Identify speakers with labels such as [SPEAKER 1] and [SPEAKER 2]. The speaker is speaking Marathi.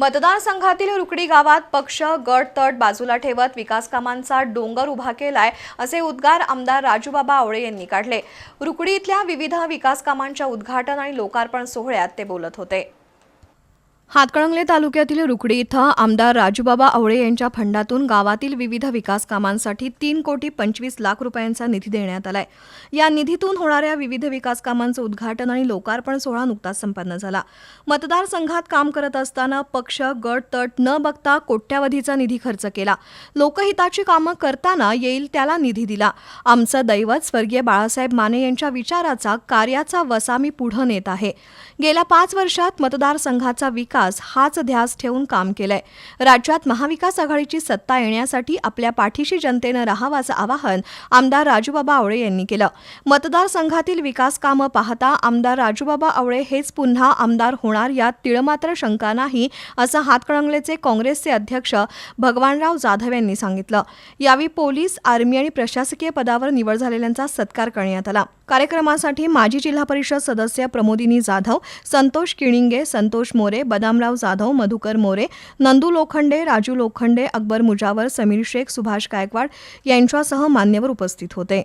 [SPEAKER 1] मतदारसंघातील रुकडी गावात पक्ष गट तट बाजूला ठेवत विकासकामांचा डोंगर उभा केलाय असे उद्गार आमदार राजूबाबा आवळे यांनी काढले. रुकडी इथल्या विविध विकासकामांच्या उद्घाटन आणि लोकार्पण सोहळ्यात ते बोलत होते. हातकणंगले तालुक्यातील रुकडी इथं आमदार राजूबाबा आवळे यांच्या फंडातून गावातील विविध विकास कामांसाठी तीन कोटी पंचवीस लाख रुपयांचा निधी देण्यात आलाय. या निधीतून होणाऱ्या विविध विकास कामांचं उद्घाटन आणि लोकार्पण सोहळा नुकताच संपन्न झाला. मतदारसंघात काम करत असताना पक्ष गट तट न बघता कोट्यावधीचा निधी खर्च केला. लोकहिताची कामं करताना येईल त्याला निधी दिला. आमचं दैवत स्वर्गीय बाळासाहेब माने यांच्या विचाराचा कार्याचा वसा मी पुढं नेत आहे. गेल्या पाच वर्षात मतदारसंघाचा विकास हाच ध्यास ठेवून काम केलंय. राज्यात महाविकास आघाडीची सत्ता येण्यासाठी आपल्या पाठीशी जनतेनं राहावाचं आवाहन आमदार राजूबाबा आवळे यांनी केलं. मतदारसंघातील विकास कामं पाहता आमदार राजूबाबा आवळे हेच पुन्हा आमदार होणार यात तिळमात्र शंका नाही असं हातकणंगलेचे काँग्रेसचे अध्यक्ष भगवानराव जाधव यांनी सांगितलं. यावेळी पोलीस आर्मी आणि प्रशासकीय पदावर निवड झालेल्यांचा सत्कार करण्यात आला. कार्यक्रमासाठी माजी जिल्हा परिषद सदस्य प्रमोदिनी जाधव संतोष किणिंगे संतोष मोरे बदामराव जाधव मधुकर मोरे नंदू लोखंडे राजू लोखंडे अकबर मुजावर समीर शेख सुभाष गायकवाड यांच्यासह मान्यवर उपस्थित होते.